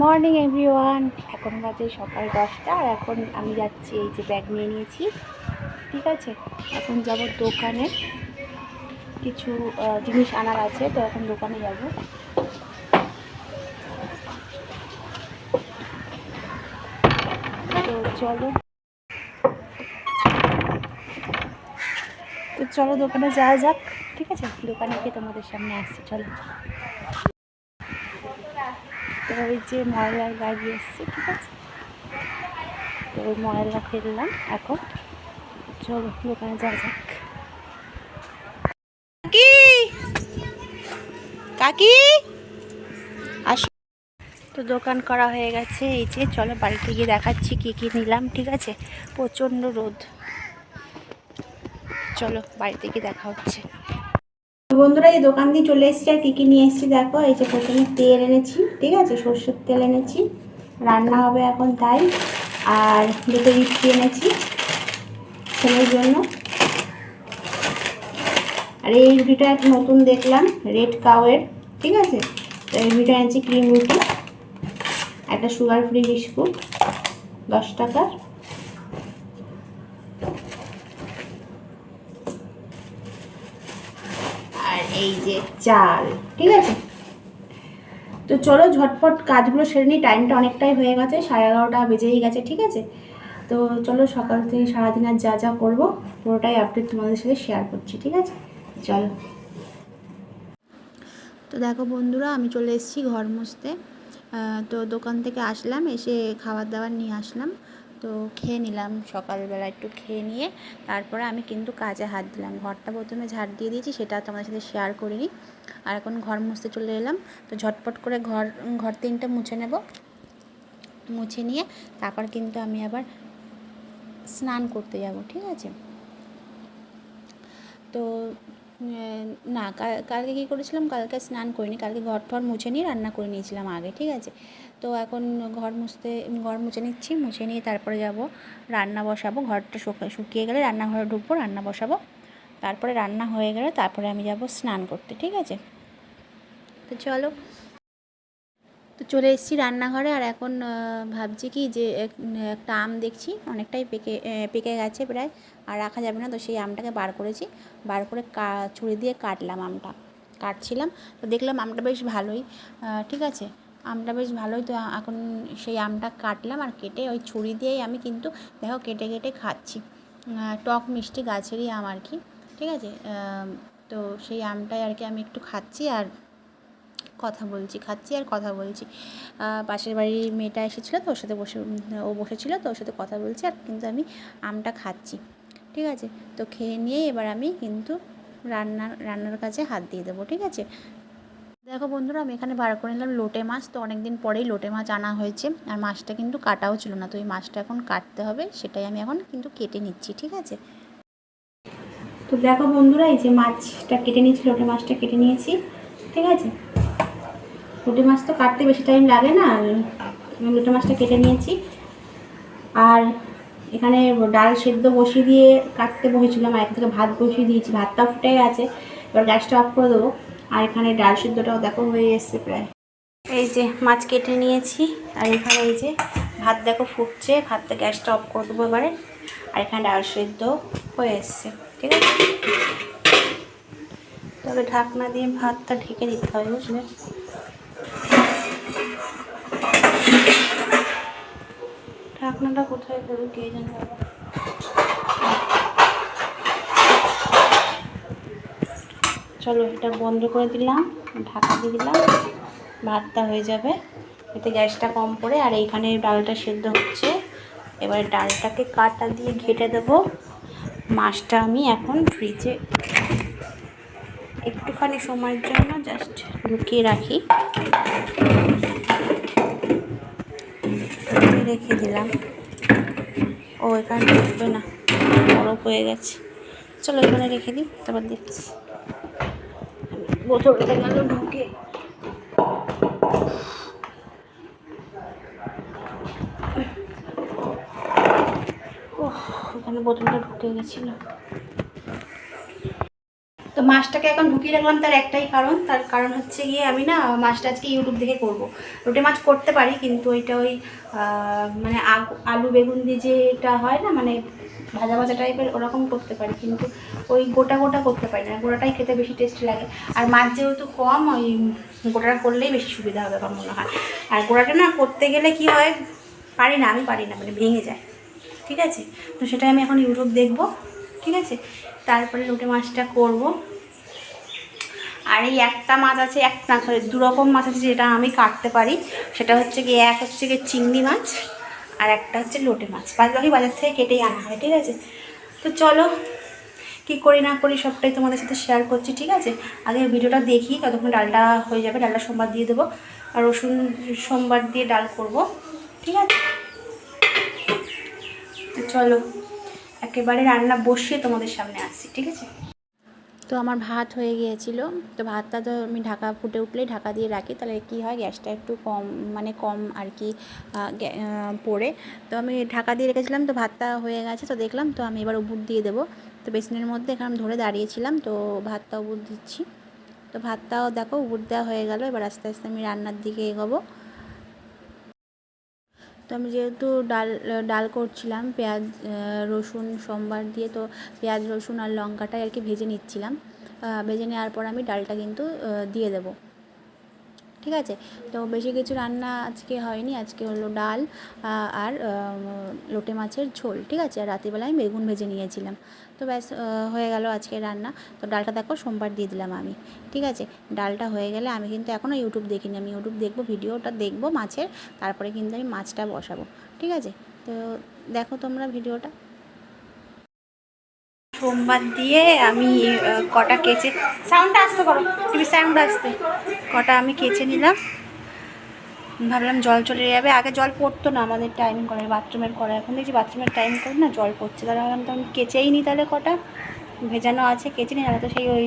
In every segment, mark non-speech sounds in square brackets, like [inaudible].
Morning, everyone. এখন বাজে সকাল দশটা, আর এখন আমি যাচ্ছি, এই যে ব্যাগ নিয়ে নিয়েছি। ঠিক আছে? এখন যাব দোকানে। কিছু জিনিস আনার আছে, তো এখন দোকানে যাব। তো চলো। তো চলো দোকানে যাওয়া যাক। ঠিক আছে? দোকানে গিয়ে তোমাদের সামনে আসছি, চলো। ওই যে ময়লার গাড়ি এসছে, ঠিক আছে? তো ওই ময়লা ফেললাম, এখন চলো দোকানে যা যাক। কাকি! কাকি! তো দোকান করা হয়ে গেছে, এই যে চলো বাড়িতে গিয়ে দেখাচ্ছি কী কী নিলাম, ঠিক আছে? প্রচণ্ড রোদ। চলো বাড়িতে গিয়ে দেখা হচ্ছে। বন্ধুরা, এই দোকান দিয়ে চলে এসেছি আর কী কী নিয়ে এসেছি দেখো? এই যে প্রথমে তেল এনেছি, ঠিক আছে? সর্ষের তেল এনেছি, রান্না হবে এখন তাই। আর দুটো ইপি এনেছি ছেলের জন্য। আর এই রুটিটা নতুন দেখলাম, রেড কাউয়ের ঠিক আছে? তো এই রুটিটা এনেছি ক্রিম রুটি, একটা সুগার ফ্রি বিস্কুট, দশ টাকার। এই যে চাল, ঠিক আছে? তো চলো ঝটপট কাজগুলো সেরে নিই টাইমটা অনেকটাই হয়ে গেছে, সাড়ে এগারোটা বেজেই গেছে, ঠিক আছে? তো চলো সকাল থেকে সারাদিন আর যা যা করব, পুরোটাই আপডেট তোমাদের সাথে শেয়ার করছি, ঠিক আছে? চলো। তো দেখো বন্ধুরা, আমি চলে এসেছি ঘর মুছতে। তো দোকান থেকে আসলাম, এসে খাবার দাবার নিয়ে আসলাম। তো খেয়ে নিলাম। সকালবেলা একটু খেয়ে নিয়ে তারপরে আমি কিন্তু কাজে হাত দিলাম। ঘরটা প্রথমে ঝাড় দিয়ে দিয়েছি, সেটা তোমাদের সাথে শেয়ার করিনি। আর এখন ঘর মুছতে চলে এলাম। তো ঝটপট করে ঘর ঘর তিনটা মুছে নেব। মুছে নিয়ে তারপর কিন্তু আমি আবার স্নান করতে যাব, ঠিক আছে? তো না কাল- কালকে কী করেছিলাম? কালকে স্নান করিনি। কালকে ঘর টর মুছে নিয়ে রান্না করে নিয়েছিলাম আগে, ঠিক আছে? তো এখন ঘর মুছতে, ঘর মুছে নিচ্ছি, মুছে নিয়ে তারপরে যাব, রান্না বসাবো, ঘরটা শুকা- শুকিয়ে গেলে রান্নাঘরে ঢুকবো, রান্না বসাবো। তারপরে রান্না হয়ে গেলে তারপরে আমি যাব স্নান করতে, ঠিক আছে? তো চলো। তো চলে এসেছি রান্নাঘরে, আর এখন ভাবছি কি যে একটা আম দেখছি, অনেকটাই পেকে পেকে গেছে প্রায়, আর রাখা যাবে না, তো সেই আমটাকে বার করেছি। বার করে কা, ছুরি দিয়ে কাটলাম আমটা, কাটছিলাম, তো দেখলাম আমটা বেশ ভালোই ঠিক আছে? আমটা বেশ ভালোই তো, এখন সেই আমটা কাটলাম আর কেটে ওই ছুরি দিয়েই আমি কিন্তু দেখো কেটে কেটে খাচ্ছি। টক মিষ্টি গাছেরই আম আর কি, ঠিক আছে? তো সেই আমটাই আর কি আমি একটু খাচ্ছি আর কথা বলছি, খাচ্ছি আর কথা বলছি। পাশের বাড়ির মেয়েটা এসেছিল তো, ওর সাথে বসে, ও বসেছিলো তো, ওর সাথে কথা বলছি আর কিন্তু আমি আমটা খাচ্ছি, ঠিক আছে? তো খেয়ে নিয়ে এবার আমি কিন্তু রান্নার রান্নার কাছে হাত দিয়ে দেবো, ঠিক আছে? দেখো বন্ধুরা, আমি এখানে বার করে নিলাম লোটে মাছ। তো অনেক দিন পরেই লোটে মাছ আনা হয়েছে। আর মাছটা কিন্তু কাটাও ছিল না। তো এই মাছটা এখন কাটতে হবে। সেটাই আমি এখন কিন্তু কেটে নিচ্ছি, ঠিক আছে? তো দেখো বন্ধুরা, এই যে মাছটা কেটে নিয়েছি, লোটে মাছটা কেটে নিয়েছি, ঠিক আছে? লোটে মাছ তো কাটতে বেশি টাইম লাগে না। আর আমি লোটে মাছটা কেটে নিয়েছি। আর এখানে ডাল সেদ্ধ বসিয়ে দিয়ে কাটতে বসেছিলাম। আর থেকে ভাত বসিয়ে দিয়েছি। ভাতটা ফুটে গেছে। এবার গ্যাসটা অফ করে দেবো। আর এখানে ডাল সিদ্ধটাও দেখো হয়ে এসছে প্রায়। এই যে মাছ কেটে নিয়েছি, আর এখানে এই যে ভাত দেখো ফুটছে, ভাতটা গ্যাসটা অফ করে দেবো এবারে। আর এখানে ডাল সিদ্ধ হয়ে এসছে, ঠিক আছে? তবে ঢাকনা দিয়ে ভাতটা ঢেকে দিতে হবে বুঝলে? ঢাকনাটা কোথায় দেবো কে জানে? চলো এটা বন্ধ করে দিলাম, ঢাকা দিয়ে দিলাম, ভাতটা হয়ে যাবে। এতে গ্যাসটা কম পড়ে, আর এইখানে ডালটা সেদ্ধ হচ্ছে। এবার ডালটাকে কাটা দিয়ে ঘেটে দেবো। মাছটা আমি এখন ফ্রিজে একটুখানি সময়ের জন্য জাস্ট ঢুকিয়ে রাখি। রেখে দিলাম। ও এখানে ঢুকবে না, বরফ হয়ে গেছে। চলো এখানে রেখে দিই, তারপর দেখছি। ঢুকে। ওহ এখানে বোতলটা ঢুকে গেছিল। তো মাছটাকে এখন ঢুকিয়ে রাখলাম তার একটাই কারণ। তার কারণ হচ্ছে গিয়ে আমি না মাছটা আজকে ইউটিউব দেখে করব। রুটে মাছ করতে পারি, কিন্তু ওইটা ওই মানে আলু বেগুন দিয়ে যে এটা হয় না মানে ভাজা ভাজা টাইপের ওরকম করতে পারি। কিন্তু ওই গোটা গোটা করতে পারি না। গোটাটাই খেতে বেশি টেস্টি লাগে। আর মাছ যেহেতু কম, ওই গোটাটা করলেই বেশি সুবিধা হবে আমার মনে হয়। আর গোটাটা না করতে গেলে কি হয়, পারি না, আমি পারি না মানে ভেঙে যায়। ঠিক আছে? তো সেটা আমি এখন ইউটিউব দেখব। ঠিক আছে? তারপরে লোটে মাছটা করব। আর এই একটা মাছ আছে একটা সরি দু রকম মাছ আছে যেটা আমি কাটতে পারি। সেটা হচ্ছে গিয়ে, এক হচ্ছে গিয়ে চিংড়ি মাছ, আর একটা হচ্ছে লোটে মাছ। বাদ বাকি বাজার থেকে কেটেই আনা হয়। ঠিক আছে? তো চলো কী করি, না করি সবটাই তোমাদের সাথে শেয়ার করছি, ঠিক আছে? আগে ভিডিওটা দেখি, ততক্ষণ ডালটা হয়ে যাবে, ডালটা সোমবার দিয়ে দেবো, আর রসুন সোমবার দিয়ে ডাল করব, ঠিক আছে? চলো, একেবারে রান্না বসিয়ে তোমাদের সামনে আসছি ঠিক আছে? তো আমার ভাত হয়ে গিয়েছিল, তো ভাতটা তো আমি ঢাকা ফুটে উঠলেই ঢাকা দিয়ে রাখি, তাহলে কি হয়, গ্যাসটা একটু কম মানে কম আর কি পড়ে। তো আমি ঢাকা দিয়ে রেখেছিলাম, তো ভাতটা হয়ে গেছে, তো দেখলাম, তো আমি এবার উবুর দিয়ে দেবো। তো বেসিনের মধ্যে এখানে ধরে দাঁড়িয়েছিলাম, তো ভাতটা উবুর দিচ্ছি। তো ভাতটাও দেখো উবুর দেওয়া হয়ে গেল, এবার আস্তে আস্তে আমি রান্নার দিকে এগোবো। তো আমি যেহেতু ডাল ডাল করছিলাম, পেঁয়াজ রসুন, সোমবার দিয়ে, তো পেঁয়াজ, রসুন আর লঙ্কাটাই আর কি ভেজে নিচ্ছিলাম। ভেজে নেওয়ার পর আমি ডালটা কিন্তু দিয়ে দেবো। ঠিক আছে? তো বেশি কিছু রান্না আজকে হয়নি, আজকে হলো ডাল আর লোটে মাছের ঝোল, ঠিক আছে? আর রাত্রিবেলা আমি বেগুন ভেজে নিয়েছিলাম। তো ব্যাস হয়ে গেল আজকে রান্না। তো ডালটা দেখো সোমবার দিয়ে দিলাম আমি, ঠিক আছে? ডালটা হয়ে গেলে আমি কিন্তু এখনও ইউটিউব দেখিনি। আমি ইউটিউব দেখব, ভিডিওটা দেখব মাছের, তারপরে কিন্তু আমি মাছটা বসাবো, ঠিক আছে? তো দেখো তোমরা ভিডিওটা। সোমবার দিয়ে আমি কটা কেচে সাউন্ডটা আসতে করো টিভি সাউন্ড আসতে। কটা আমি কেচে নিলাম। ভাবলাম জল চলে যাবে। আগে জল পড়তো না আমাদের টাইম করে বাথরুমের করে। এখন দেখছি বাথরুমের টাইম করে না, জল পড়ছে। তাহলে ভাবলাম তো আমি কেচেই নিই তাহলে কটা। ভেজানো আছে, কেচে নিই তো সেই ওই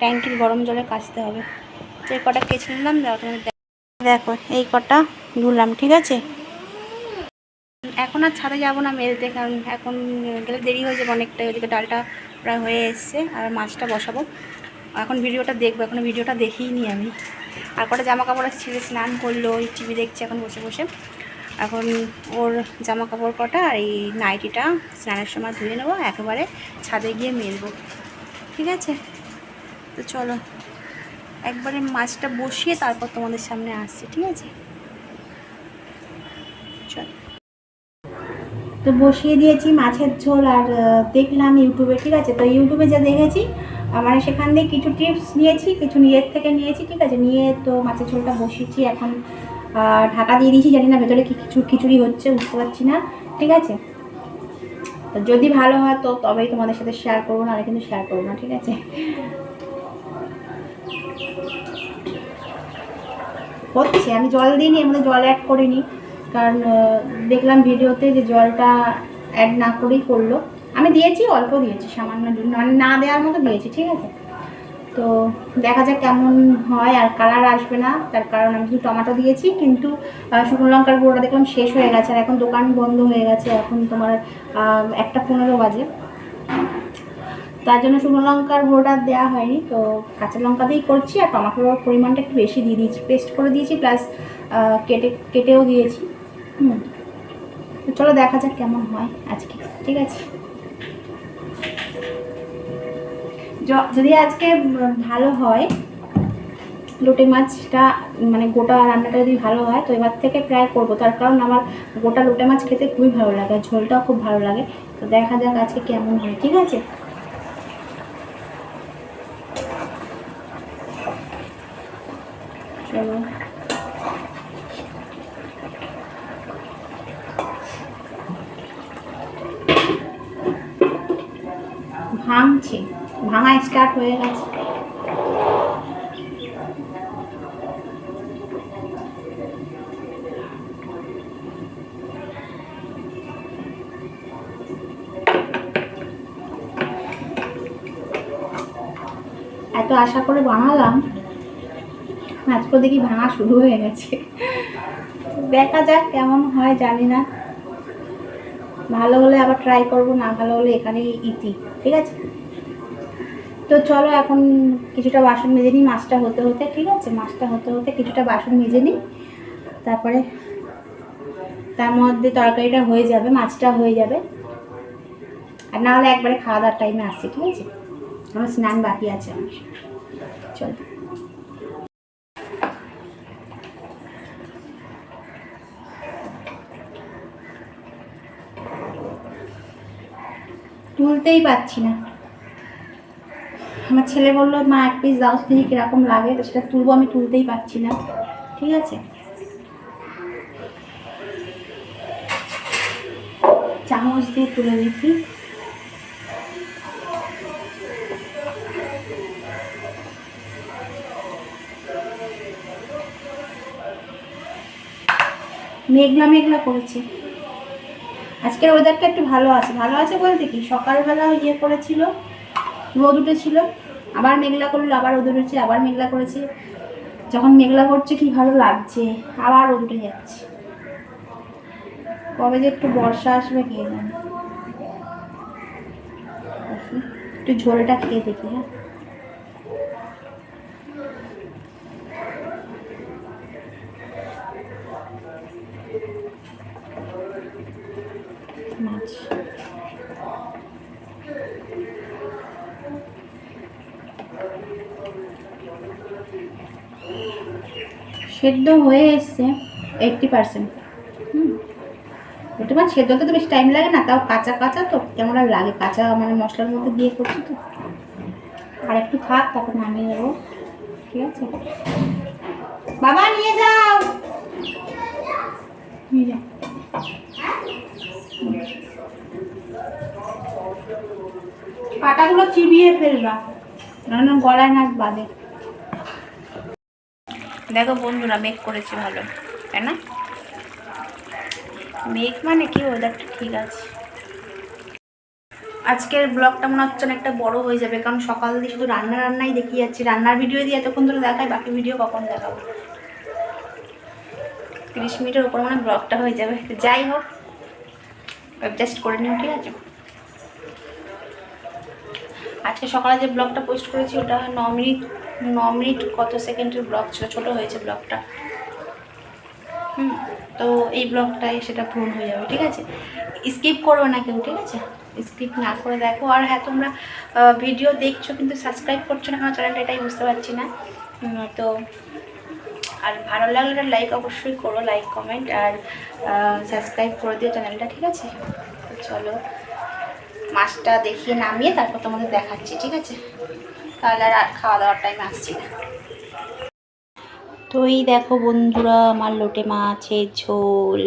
ট্যাঙ্কির গরম জলে কাচতে হবে। তো কটা কেচে নিলাম দেখো, এই কটা ধুলাম, ঠিক আছে? এখন আর ছাদে যাব না মেলতে, কারণ এখন গেলে দেরি হয়ে যাবে অনেকটাই, ওদিকে ডালটা প্রায় হয়ে এসছে, আর মাছটা বসাবো। এখন ভিডিওটা দেখব, এখন ভিডিওটা দেখিই আমি। আর কটা জামা কাপড় ছেড়ে স্নান করল, ওই টিভি দেখছে এখন বসে বসে। এখন ওর জামা কাপড় কটা, আর এই নাইটিটা স্নানের সময় ধুয়ে নেব, একেবারে ছাদে গিয়ে মেলবো। ঠিক আছে? তো চলো, একবারে মাছটা বসিয়ে তারপর তোমাদের সামনে আসছি, ঠিক আছে চলো তো বসিয়ে দিয়েছি মাছের ঝোল আর দেখলাম ইউটিউবে ঠিক আছে? তো ইউটিউবে যা দেখেছি আহ, মানে সেখান থেকে কিছু টিপস নিয়েছি কিছু নিজের থেকে নিয়েছি ঠিক আছে? নিয়ে তো মাছের ঝোলটা বসিয়েছি এখন ঢাকা দিয়ে দিয়েছি জানি না ভেতরে কিছু খিচুড়ি হচ্ছে বুঝতে পারছি না ঠিক আছে? তো যদি ভালো হয় তো তবেই তোমাদের সাথে শেয়ার করব না কিন্তু শেয়ার করব না ঠিক আছে? হচ্ছে আমি জল দিইনি মধ্যে জল অ্যাড করিনি। কারণ দেখলাম ভিডিওতে যে জলটা অ্যাড না করেই করল। আমি দিয়েছি, অল্প দিয়েছি, সামান্য মানে না দেওয়ার মতো দিয়েছি, ঠিক আছে? তো দেখা যাক কেমন হয়, আর কালার আসবে না, তার কারণ আমি শুধু টমাটো দিয়েছি, কিন্তু শুকনো লঙ্কার গুঁড়োটা দেখলাম শেষ হয়ে গেছে, আর এখন দোকান বন্ধ হয়ে গেছে, এখন তোমার একটা পনেরো বাজে। তার জন্য শুকনো লঙ্কার গুঁড়োটা দেওয়া হয়নি, তো কাঁচা লঙ্কা দিয়েই করছি, আর টমেটোর পরিমাণটা একটু বেশি দিয়ে দিয়েছি পেস্ট করে দিয়েছি প্লাস কেটে, কেটেও দিয়েছি। হুম। চলো দেখা যাক কেমন হয় আজকে, ঠিক আছে? যদি আজকে ভালো হয়, লোটে মাছটা মানে গোটা রান্নাটা যদি ভালো হয়, তো এবার থেকে প্রায় করব। তার কারণ আমার গোটা লোটে মাছ খেতে খুবই ভালো লাগে, আর ঝোলটাও খুব ভালো লাগে। তো দেখা যাক আজকে কেমন হয়, ঠিক আছে চলো ভাঙছে ভাঙা স্টার্ট হয়ে গেছে এত আশা করে বানালাম। আজকে দেখি ভাঙা শুরু হয়ে গেছে। দেখা যাক কেমন হয়, জানি না। ভালো হলে আবার ট্রাই করব, না ভালো হলে এখানেই ইতি, ঠিক আছে? তো চলো এখন কিছুটা বাসন মেজে নিই, মাছটা হতে হতে, ঠিক আছে? মাছটা হতে হতে কিছুটা বাসন মেজে নিই। তারপরে তার মধ্যে তরকারিটা হয়ে যাবে, মাছটা হয়ে যাবে। আর না হলে একবারে খাওয়া দাওয়ার টাইমে আসছি, ঠিক আছে? আমার স্নান বাকি আছে আমার। চলো। তুলতেই পারছি না। আমার ছেলে বলল, মা, এক পিস দাও, দেখি কীরকম লাগে। তো সেটা তুলবো, আমি তুলতেই পারছি না। ঠিক আছে? চামচ দিয়ে তুলে দেখি মেঘলা মেঘলা করেছে। আজকের ওয়েদারটা একটু ভালো আছে। ভালো আছে বলতে কি? সকালবেলা ইয়ে করেছিল, রোদ উঠেছিল, আবার মেঘলা করল, আবার রোদ উঠেছে, আবার মেঘলা করেছে। যখন মেঘলা করছে, কি ভালো লাগছে, আবার রোদ উঠে যাচ্ছে। কবে যে একটু বর্ষা আসবে কে জানে। একটু ঝোলটা খেয়ে দেখি হ্যাঁ মাছ সেদ্ধ হয়ে এসছে এইটটি পার্সেন্ট হুম। একটু মানে সেদ্ধ তো বেশি টাইম লাগে না, তাও কাঁচা কাঁচা তো, কেমন আর লাগে? কাঁচা মানে মশলার মধ্যে দিয়ে করছি তো। আর একটু থাক, তারপর নামিয়ে দেবো ঠিক আছে? বাবা, নিয়ে যাও! পাটাগুলো চিবিয়ে ফেলবা না গলায় নাক বাঁধে। দেখো বন্ধুরা মেঘ করেছি ভালো, তাই না? মেঘ মানে কি? ওয়েদারটা ঠিক আছে। আজকের ব্লগটা মনে হচ্ছে অনেকটা বড় হয়ে যাবে, কারণ সকাল দিয়ে শুধু রান্না রান্নাই দেখিয়ে যাচ্ছি। রান্নার ভিডিও দিয়ে এতক্ষণ ধরে দেখাই, বাকি ভিডিও কখন দেখাবো? তিরিশ মিনিটের উপর মানে ব্লগটা হয়ে যাবে। যাই হোক অ্যাডজাস্ট করে নিও, ঠিক আছে? আজকে সকালে যে ব্লগটা পোস্ট করেছি, ওটা ন মিনিট ন মিনিট কত সেকেন্ডের ব্লগ ছিল? ছোটো হয়েছে ব্লগটা হুম, তো এই ব্লগটাই সেটা পূরণ হয়ে যাবে, ঠিক আছে? স্কিপ করবে না কেউ, ঠিক আছে? স্কিপ না করে দেখো। আর হ্যাঁ তোমরা ভিডিও দেখছ কিন্তু সাবস্ক্রাইব করছ না চ্যানেলটা এটাই বুঝতে পারছি না। তো আর ভালো লাগলে লাইক অবশ্যই করো লাইক কমেন্ট আর সাবস্ক্রাইব করে দিও চ্যানেলটা ঠিক আছে? চলো, মাছটা দেখিয়ে নামিয়ে তারপর তোমাদের দেখাচ্ছি, ঠিক আছে? তাহলে আর খাওয়া দাওয়ার টাইম আসছি না। তো এই দেখো বন্ধুরা, আমার লোটে মাছের ঝোল।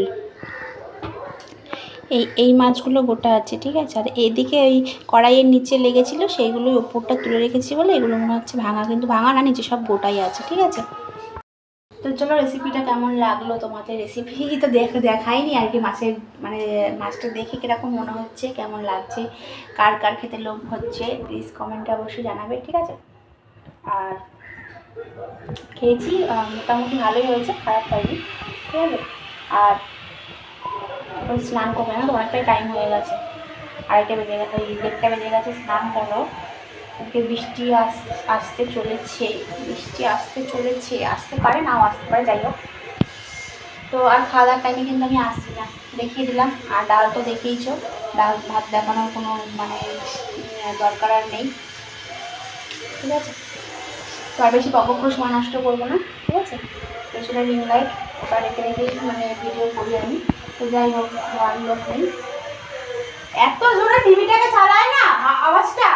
এই এই মাছগুলো গোটা আছে, ঠিক আছে? আর এদিকে ওই কড়াইয়ের নিচে লেগেছিলো সেইগুলো ওপরটা তুলে রেখেছি বলে এগুলো মনে হচ্ছে ভাঙা, কিন্তু ভাঙা না, নিচে সব গোটাই আছে, ঠিক আছে? তো চলো রেসিপিটা কেমন লাগল তোমাদের? রেসিপি তো দেখ দেখাইনি আর কি, মাছের মানে মাছটা দেখে কীরকম মনে হচ্ছে, কেমন লাগছে, কার কার খেতে লোভ হচ্ছে প্লিজ কমেন্টে অবশ্যই জানাবে, ঠিক আছে? আর খেয়েছি মোটামুটি ভালোই হয়েছে, খারাপ হয়নি, ঠিক আছে? আর স্নান করবে না তো অনেকটাই টাইম হয়ে গেছে। আড়াইটা বেজে গেছে দেড়টা বেজে গেছে, স্নান করো। আজকে বৃষ্টি আস, আসতে চলেছে, বৃষ্টি আসতে চলেছে, আসতে পারে নাও আসতে পারে, যাই হোক। তো আর খাওয়া দাওয়ার টাইমে কিন্তু আমি আসছি না, দেখিয়ে দিলাম। আর ডাল তো দেখিয়েছো ডাল ভাত দেখানোর কোনো মানে দরকার আর নেই। ঠিক আছে? তো আর বেশি বক করে সময় নষ্ট করব না, ঠিক আছে? পেছনে রিং লাইট ওটা রেখে রেখে মানে ভিডিও করি আমি। তো যাই হোক লোক নেই। এত জোরে টিভিটাকে চালায় না আওয়াজটা!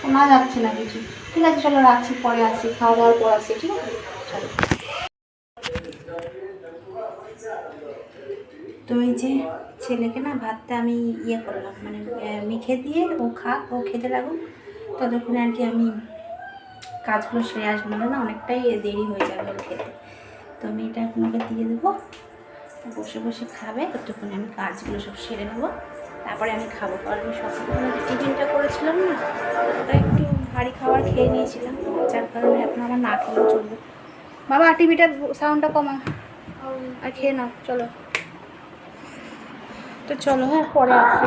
শোনা যাচ্ছে না কিছু। ঠিক আছে, চলো রাখছি, পরে আসি, খাওয়া দাওয়ার পর আসি, ঠিক আছে? তো এই যে ছেলেকে না ভাতটা আমি ইয়ে করলাম মানে মেখে দিয়ে ও খাক, ও খেতে লাগুক, ততক্ষণে আর কি আমি কাজগুলো সেরে আসব। না না অনেকটাই দেরি হয়ে যাবে খেতে। তো আমি এটা আপনাকে দিয়ে দেবো। বসে বসে খাবে, ততক্ষণে আমি কাজগুলো সব সেরে নেব। তারপরে আমি খাব। কারণ আমি যে টিফিনটা করেছিলাম না, ওটা একটু ভারী খাবার খেয়ে নিয়েছিলাম। যার কারণে এখন আমার না খেলেও চলবে। বাবা, টিভিটা সাউন্ডটা কমা আর খেয়ে নাও, চলো। তো চলো হ্যাঁ পরে আসছি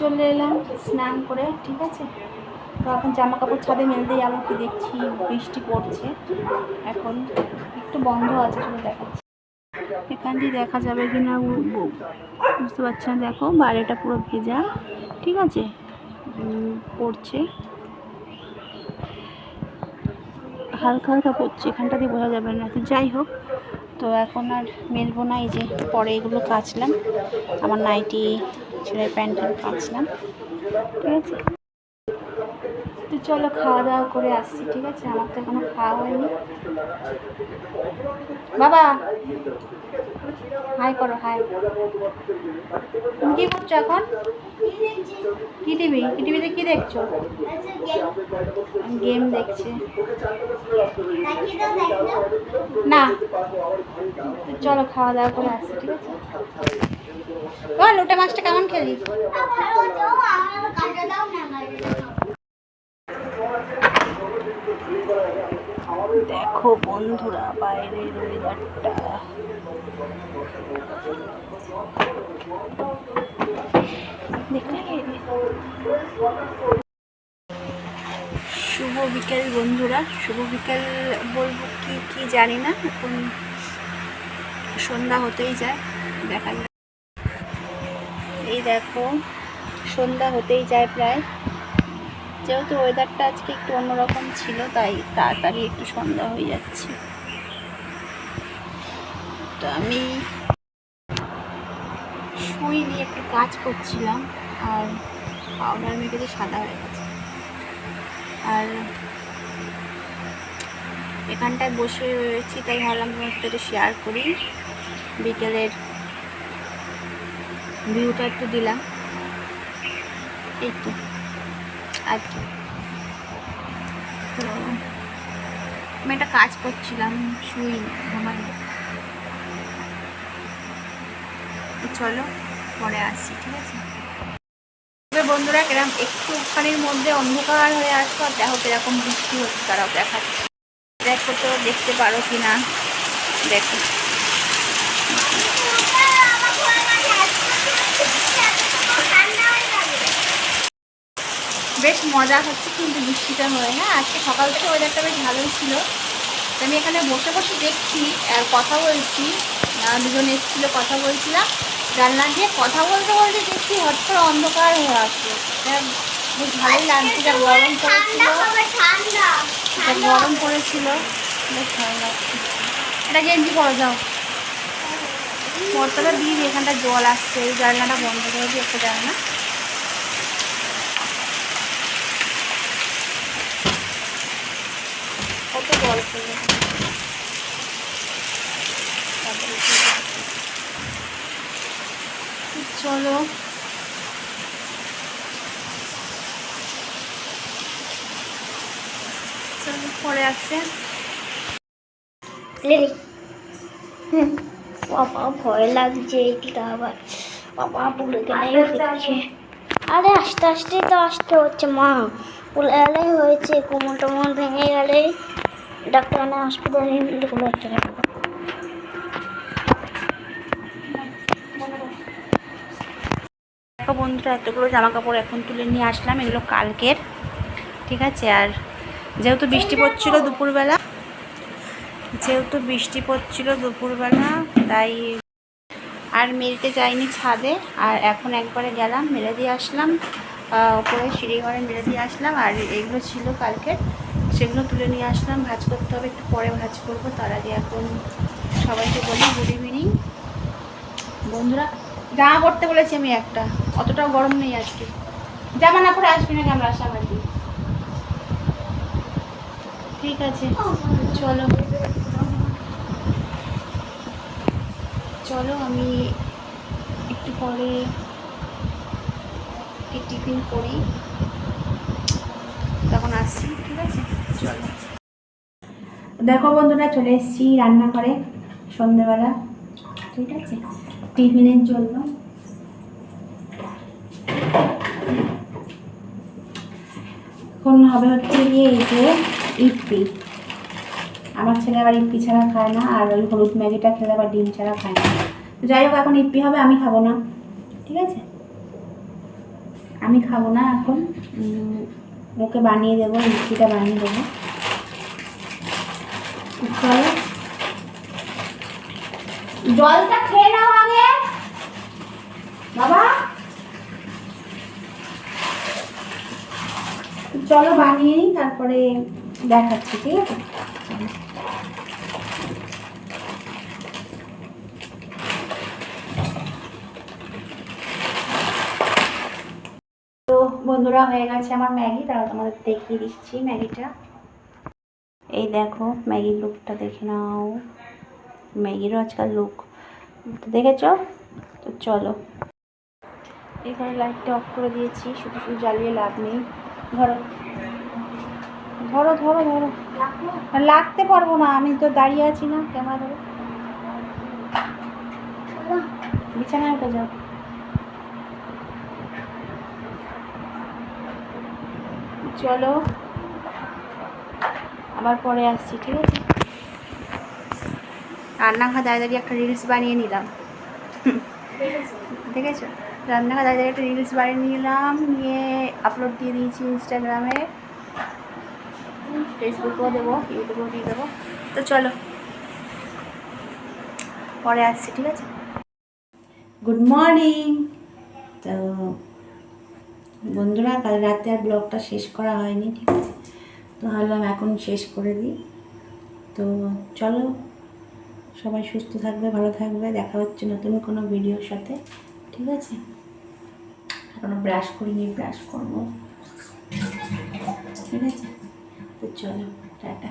চলে এলাম স্নান করে, ঠিক আছে? তো এখন জামা কাপড় ছাদে মেলতে যাব কি দেখছি? বৃষ্টি পড়ছে। এখন একটু বন্ধ আছে, চলে দেখাচ্ছি। এখান দিয়ে দেখা যাবে কি না বুঝতে পারছি না। দেখো, বাইরেটা পুরো ভেজা, ঠিক আছে? পড়ছে। হালকা হালকা পড়ছে, এখানটা দিয়ে বোঝা যাবে না। তো যাই হোক, তো এখন আর মেলবো না, এই যে পরে এগুলো কাচলাম। আমার নাইটি, ছেলের প্যান্ট কাচলাম। ঠিক আছে? চলো খাওয়া দাওয়া করে আসছি, ঠিক আছে? আমার তো এখনও খাওয়া হয়নি। বাবা! হাই করো, হাই। তুমি কি করছ এখন? কি টিভি? কি টিভিতে কি দেখছ? গেম দেখছে। না। চলো খাওয়া দাওয়া করে আসছি, ঠিক আছে? বল লোটে মাছটা কেমন খেলি? দেখো বন্ধুরা, বাইরের ওয়েদারটা শুভ বিকেল বন্ধুরা। শুভ বিকেল বলব কি কি জানি না। এখন সন্ধ্যা হতেই যায়, দেখা যাক। এই দেখো, সন্ধ্যা হতেই যায় প্রায়। যেহেতু ওয়েদারটা আজকে একটু অন্যরকম ছিল, তাই তাড়াতাড়ি একটু সন্ধ্যা হয়ে যাচ্ছে। তো আমি সুই নিয়ে একটু কাজ করছিলাম, আর পাউডার মেখে সাদা হয়ে গেছে। আর এখানটায় বসে রয়েছি, তাই ভাবলাম তোমার সাথে শেয়ার করি। বিকেলের ভিউটা একটু দিলাম। এই তো। আর তো আমি একটা কাজ করছিলাম, শুই আমার চলো, পরে আসছি ঠিক আছে? বন্ধুরা, কিরম একটুখানির মধ্যে অন্ধকার হয়ে আসব আর দেখো কীরকম বৃষ্টি হচ্ছে, তারাও দেখাচ্ছে। দেখো, তো দেখতে পারো কি না দেখো। বেশ মজা হচ্ছে কিন্তু বৃষ্টিটা হয়ে হ্যাঁ আজকে সকাল থেকে ওয়েদারটা বেশ ভালোই ছিল। তো আমি এখানে বসে বসে দেখছি আর কথা বলছি দুজন এসেছিল কথা বলছিলাম। জানলা দিয়ে কথা বলতে বলতে দেখছি হট করে অন্ধকার হয়ে এটা বেশ ভালোই লাগছে যা গরম পড়েছিল। যা গরম পড়েছিল বেশ ভালো লাগছে। এটা গেঞ্জি পরে যাও। পরতলা দিয়ে এখানটা জল আসছে এই জানলাটা বন্ধ করে দিয়ে একটা জানলা। চলো। চলো পরে আসছে বাবা ভয় লাগছে আবার। বাবা গেলেই হচ্ছে। আরে আস্তে আস্তে তো আসতে হচ্ছে মা। গেলেই হয়েছে কোমর টোমর ভেঙে গেলে ডাক্তার নিলে কোনো একটা বন্ধুরা, এতগুলো জামা কাপড় এখন তুলে নিয়ে আসলাম, এগুলো কালকের, ঠিক আছে? আর যেহেতু বৃষ্টি পড়ছিল দুপুরবেলা, যেহেতু বৃষ্টি পড়ছিল দুপুরবেলা, তাই আর মেলতে যাইনি ছাদে। আর এখন একবারে গেলাম, মেলে দিয়ে আসলাম ওপরে সিঁড়ি ঘরে মেলে দিয়ে আসলাম, আর এগুলো ছিল কালকের। সেগুলো তুলে নিয়ে আসলাম, ভাজ করতে হবে, একটু পরে ভাজ করব। তার আগে এখন সবাইকে বলি গুড ইভিনিং বন্ধুরা জামা পরতে বলেছি আমি একটা, অতটাও গরম নেই আজকে। জামা না পরে আসবি না সামনে দিয়ে ঠিক আছে, চলো। চলো, আমি একটু পরে টিফিন করি। তখন আসছি, ঠিক আছে? দেখো বন্ধুরা, চলে এসেছি রান্না করে সন্ধ্যেবেলা ঠিক আছে? টিফিনের জন্য। এখন হবে হচ্ছে গিয়ে এই যে ইপি আমার ছেলে আবার ইপি ছাড়া খায় না, আর ওই হলুদ ম্যাগিটা খেলে আবার ডিম ছাড়া খায় না। তো যাই হোক, এখন ইপি হবে, আমি খাব না। ঠিক আছে? আমি খাব না এখন। ওকে বানিয়ে দেবো লুচিটা বানিয়ে দেবো। চলো। জলটা খেয়ে নাও আগে। বাবা। চলো বানিয়ে নিই, তারপরে দেখাচ্ছি, ঠিক আছে চলো। তো বন্ধুরা, হয়ে গেছে আমার ম্যাগি। তারা তোমাদের দেখিয়ে দিচ্ছি ম্যাগিটা। এই দেখো, ম্যাগির লুকটা দেখে নাও। ম্যাগিরও আজকাল লুক দেখেছ? তো চলো। এখানে লাইটটা অফ করে দিয়েছি, শুধু শুধু জ্বালিয়ে লাভ নেই। ধরো ধরো ধরো ধরো। লাগতে পারব না, আমি তো দাঁড়িয়ে আছি না, ক্যামেরা ধরো। বিছানায় উঠে যাও। চলো। আবার পরে আসছি ঠিক আছে? রান্নাঘর দাঁড়িয়ে দাঁড়িয়ে একটা রিলস বানিয়ে নিলাম। [laughs] দেখেছ? রান্নাঘর দাঁড়িয়ে দাঁড়িয়ে একটা রিলস বানিয়ে নিলাম নিয়ে আপলোড দিয়ে দিয়েছি ইনস্টাগ্রামে ফেসবুকেও দেবো ইউটিউবেও দিয়ে দেবো। তো চলো। পরে আসছি ঠিক আছে? গুড মর্নিং তো বন্ধুরা, কাল রাতে আর ব্লগটা শেষ করা হয়নি, ঠিক আছে? তো ভাবলাম এখন শেষ করে দিই। তো চলো, সবাই সুস্থ থাকবে, ভালো থাকবে। দেখা হচ্ছে নতুন কোনো ভিডিওর সাথে, ঠিক আছে? এখনও ব্রাশ করিনি, ব্রাশ করব। ঠিক আছে? তো চলো, টাটা।